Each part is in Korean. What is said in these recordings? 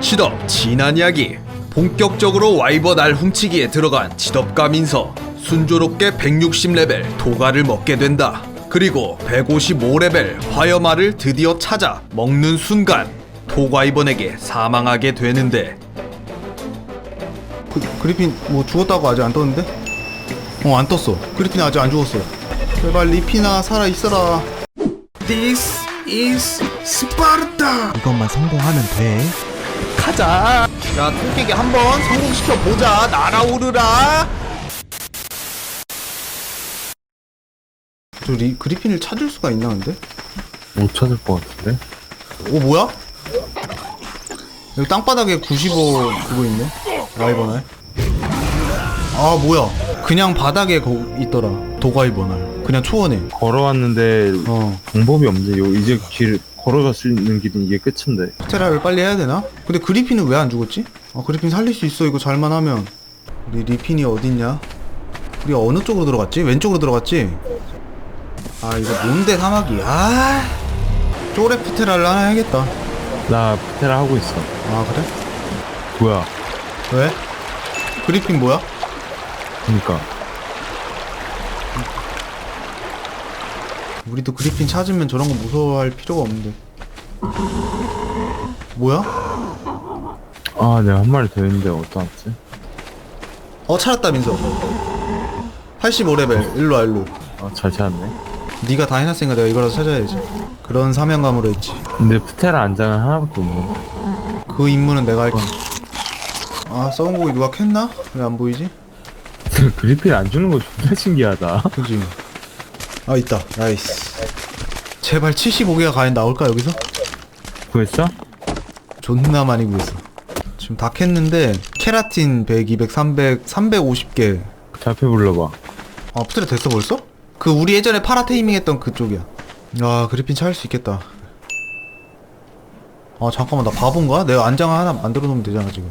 시덥 지난 이야기. 본격적으로 와이버 날 훔치기에 들어간 지덥과 민서. 순조롭게 160레벨 도가를 먹게 된다. 그리고 155레벨 화염알을 드디어 찾아 먹는 순간 도가이번에게 사망하게 되는데. 그, 그리핀 뭐 죽었다고 아직 안 떴는데? 어 안 떴어. 그리핀 아직 안 죽었어 제발 리피나 살아있어라. This is 스파르타 이것만 성공하면 돼 가자. 자 토끼기 한번 성공시켜보자. 날아오르라. 저 리, 그리핀을 찾을 수가 있나 근데? 못 찾을 것 같은데? 오 뭐야? 여기 땅바닥에 95 그거 있네? 라이버날? 아 뭐야? 그냥 바닥에 거 있더라 도가이버날 그냥 초원에 걸어왔는데 어 방법이 없네. 요 이제 길 걸어갈 수 있는 길은 이게 끝인데. 스테라를 빨리 해야 되나? 근데 그리핀은 왜 안 죽었지? 아 그리핀 살릴 수 있어 이거 잘만 하면 우리 리핀이 어딨냐? 우리 어느 쪽으로 들어갔지? 왼쪽으로 들어갔지? 아 이거 뭔데 사막이 아 쪼레프테라를 하나 해야겠다 나 프테라 하고 있어. 아 그래? 뭐야? 왜? 그리핀 뭐야? 그니까. 우리도 그리핀 찾으면 저런 거 무서워할 필요가 없는데 뭐야? 아, 내가 한 마리 더 있는데 어떠하지? 어 찾았다 민서 85레벨 일로 와 일로 아, 잘 찾았네. 네가 다 해놨으니까 내가 이거라도 찾아야지 그런 사명감으로 했지 근데 프테라 안장은 하나밖에 없네. 그 임무는 내가 할게 아 썩은 고기 누가 캤나? 왜 안 보이지? 그리핀 안 주는 거 존나 신기하다. 그지 아 있다 나이스 제발 75개가 과연 나올까 여기서? 구했어? 존나 많이 구했어 지금 다 캤는데 케라틴 100, 200, 300, 350개 좌표 불러봐. 아 푸트레 됐어 벌써? 그 우리 예전에 파라테이밍 했던 그쪽이야 야 그리핀 찾을 수 있겠다 아 잠깐만 나 바본가? 내가 안장 하나 만들어 놓으면 되잖아 지금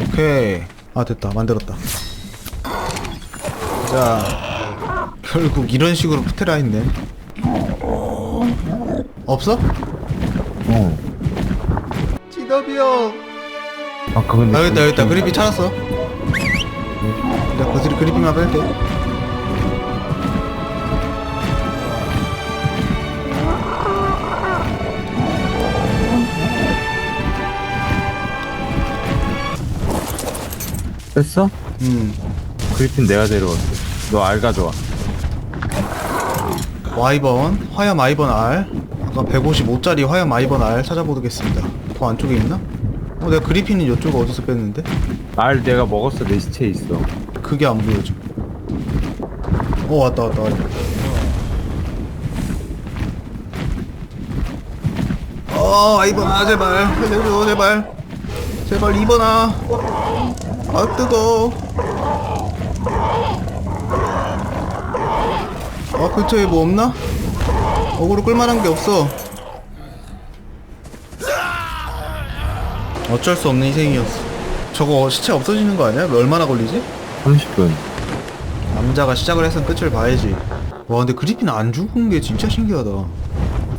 오케이 아 됐다 만들었다 자 결국 이런 식으로 푸테라 했네 없어? 어. 지더비 형 아까 근데. 아, 여기 있다, 여기 있다. 그리핀 찾았어. 내가 거슬이 그리핀만 뺄게. 뺐어? 음. 그리핀 내가 데려왔어. 너 알 가져와. 와이번, 화염 아이번 R. 아까 155짜리 화염 아이번 R 찾아보겠습니다. 더 안쪽에 있나? 어, 내가 그리핀은 이쪽 어디서 뺐는데? 알 내가 먹었어. 내 시체에 있어. 그게 안 보여져. 어, 왔다, 왔다, 왔다. 어, 아이번 아, 제발. 살려줘, 제발. 제발, 이번아. 아, 뜨거. 아, 근처에 뭐 없나? 어그로 끌만한 게 없어. 어쩔 수 없는 희생이었어. 저거 시체 없어지는 거 아니야? 얼마나 걸리지? 30분. 남자가 시작을 했으면 끝을 봐야지. 와, 근데 그리핀 안 죽은 게 진짜 신기하다.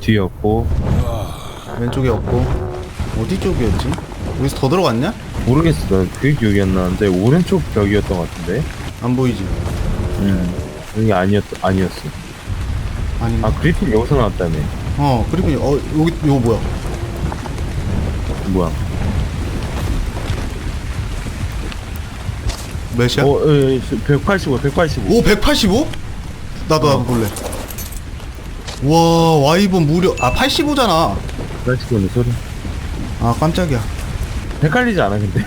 뒤였고. 왼쪽에 없고. 어디 쪽이었지? 여기서 더 들어갔냐? 모르겠어. 나 그게 기억이 안 나는데 오른쪽 벽이었던 것 같은데. 안 보이지? 음. 여기 아니었 아니었어. 아니. 아 그리핀 여기서 나왔다며. 어, 그리핀, 어, 여기, 이거 뭐야? 뭐야? 몇이야? 어, 에, 에, 185, 185. 오, 185? 나도 한번 볼래. 와, 와이번 무려, 아, 85잖아. 185네 소리. 아, 깜짝이야. 헷갈리지 않아 근데?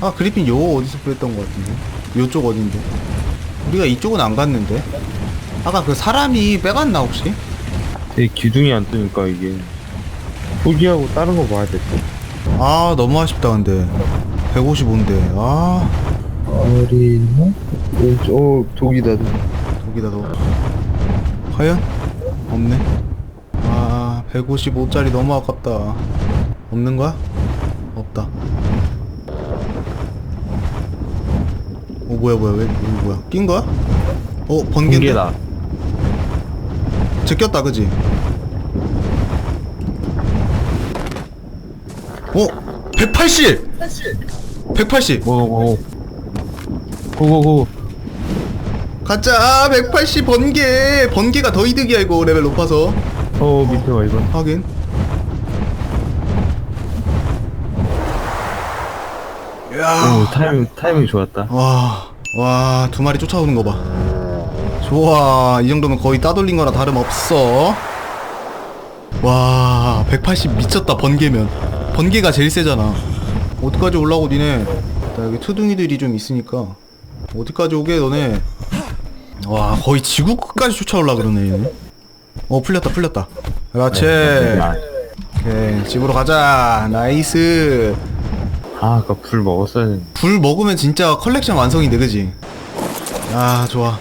아, 그리핀 요 어디서 그랬던 것 같은데? 요쪽 어딘데? 우리가 이쪽은 안 갔는데? 아까 그 사람이 빼갔나, 혹시? 되게 기둥이 안 뜨니까 이게 포기하고 다른 거 봐야 돼. 아 너무 아쉽다 근데 155인데 아 어리나? 왼쪽 어 독이다. 여기다 너 과연? 없네 아 155짜리 너무 아깝다 없는 거야? 없다 어 뭐야 뭐야 왜 이거 뭐야 낀 거야? 어 번개인데? 번개 다. 제꼈다 그지? 어? 180! 180! 고고고 고고고 가자 180 번개 번개가 더 이득이야 이거 레벨 높아서 어 밑에 와 이건 하긴 야 오 타이밍 타이밍 좋았다 와, 와, 두 마리 쫓아오는 거 봐. 좋아, 이 정도면 거의 따돌린 거나 다름없어. 와, 180 미쳤다, 번개면. 번개가 제일 세잖아. 어디까지 올라오고 니네. 나 여기 투둥이들이 좀 있으니까. 어디까지 오게, 너네. 와, 거의 지구 끝까지 쫓아올라 그러네, 얘네. 어, 풀렸다, 풀렸다. 그렇지. 아, 오케이, 집으로 가자. 나이스. 아 아까 불 먹었어야 불 먹으면 진짜 컬렉션 완성인데 그지? 아 좋아.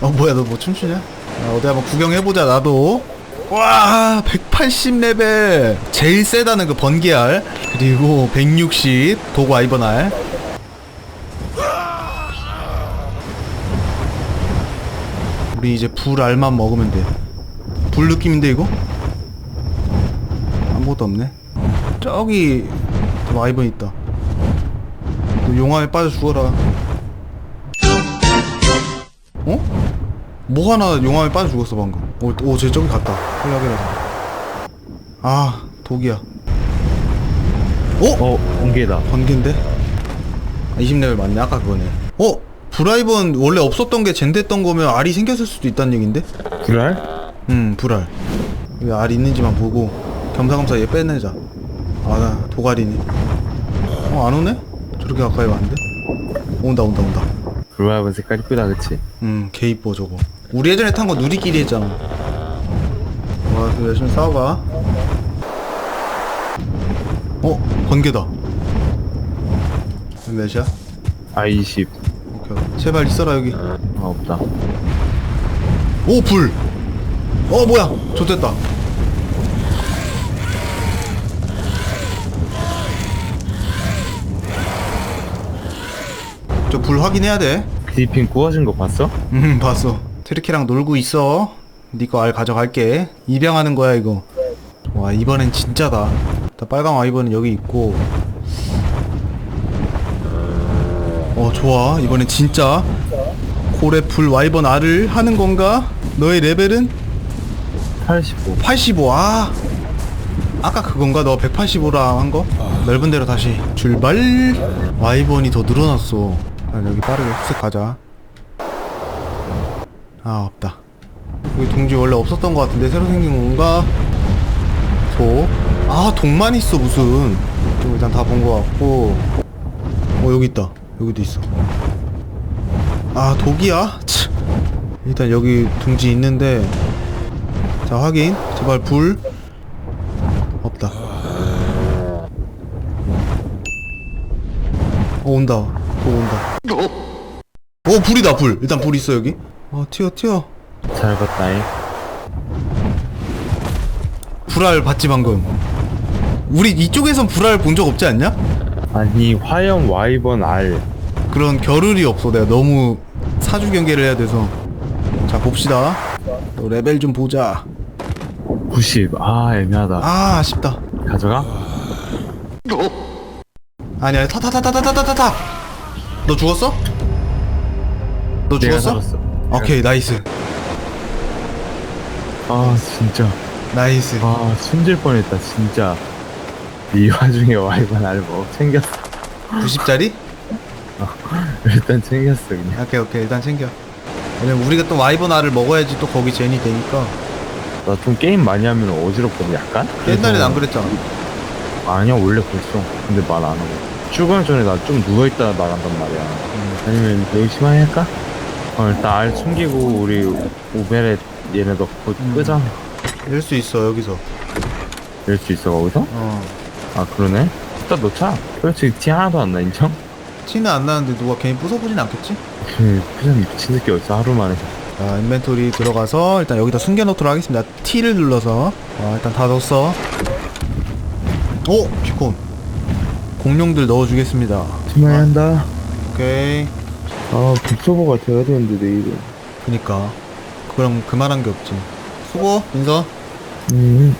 어 뭐야 너 뭐 춤추냐? 아, 어디 한번 구경해보자 나도. 와 180레벨. 제일 세다는 그 번개알. 그리고 160 도구 아이번알 우리 이제 불알만 먹으면 돼불 느낌인데 이거? 아무것도 없네. 저기 저 아이번 있다 너 용암에 빠져 죽어라. 어? 뭐 하나 용암에 빠져 죽었어 방금. 오, 오, 쟤 저기 갔다. 헐락이라서. 아, 독이야. 어? 어 번개다 번개인데? 아, 20레벨 맞네. 아까 그거네. 어? 브라이번 원래 없었던 게 젠됐던 거면 알이 생겼을 수도 있다는 얘긴데? 불알? 음, 불알. 여기 알 있는지만 보고 겸사겸사 얘 빼내자. 아, 나 도가리네. 어, 안 오네? 저렇게 가까이 왔는데? 온다, 온다, 온다. 불알은 색깔 이쁘다 그치? 음, 개 이뻐 저거. 우리 예전에 탄 거 누리끼리 했잖아. 와, 그 열심히 싸워봐. 어, 번개다. 몇이야? I20 오케이. 오케이. 제발 있어라 여기. 아 없다 오, 불. 어, 뭐야? 좋됐다. 저 불 확인해야 돼. 디핀 구워진 거 봤어? 음 봤어 트리키랑 놀고 있어 니거알 가져갈게 입양하는 거야 이거 와 이번엔 진짜다 나 빨강 아이번은 여기 있고 어 좋아 이번엔 진짜 고래풀 와이번 알을 하는 건가? 너의 레벨은? 85 85 아. 아까 그건가? 너 185라 한 거? 넓은 데로 다시 출발 와이번이 더 늘어났어 아, 여기 빠르게 흡색 가자. 아 없다. 여기 동지 원래 없었던 것 같은데 새로 생긴 건가? 독아 독만 있어 무슨. 좀 일단 다 본 것 같고. 어 여기 있다. 여기도 있어. 아 독이야? 치. 일단 여기 둥지 있는데. 자 확인. 제발 불. 없다. 어 온다 또 온다. 오 불이다 불. 일단 불 있어 여기. 어 튀어 튀어. 잘 봤다잉. 불알 봤지 방금? 우리 이쪽에선 불알 본 적 없지 않냐? 아니 화염 와이번 알. 그런 겨를이 없어. 내가 너무 사주 경계를 해야 돼서. 자 봅시다. 또 레벨 좀 보자. 90 아 애매하다. 아 아쉽다. 가져가? 아니야 타타타타타타 타타 너 죽었어? 너 내가 죽었어? 살았어. 오케이 나이스. 아 진짜. 나이스. 아 숨질 뻔했다 진짜. 이 와중에 와이번 알뭐 챙겼어. 90짜리? 일단 챙겼어 그냥. 오케이 오케이. 일단 챙겨. 왜냐면 우리가 또 알을 먹어야지 또 거기 젠이 되니까. 나 좀 게임 많이 하면 어지럽거든 약간? 옛날엔 안 그랬잖아. 아니야 원래 그랬어. 근데 말 안 하고 출근 전에 나 좀 누워있다가 말한단 말이야 음. 아니면 열심히 할까? 어 일단 알 숨기고 우리 오베렛 얘네도 곧 음. 끄자 이럴 수 있어 여기서 열수 있어 거기서? 어 아 그러네 일단 넣자 솔직히 티 하나도 안 나 인정? 티는 안 나는데 누가 괜히 부숴보진 않겠지? 그 표정 미친 새끼 어딨어 하루 만에 자 인벤토리 들어가서 일단 여기다 숨겨놓도록 하겠습니다 T를 눌러서 아 일단 다 넣었어 오! 피콘 공룡들 넣어주겠습니다. 지나야 한다. 오케이. 아, 북서버가 돼야 되는데, 내일은. 그니까. 그럼 그만한 게 없지. 수고, 민서. 음.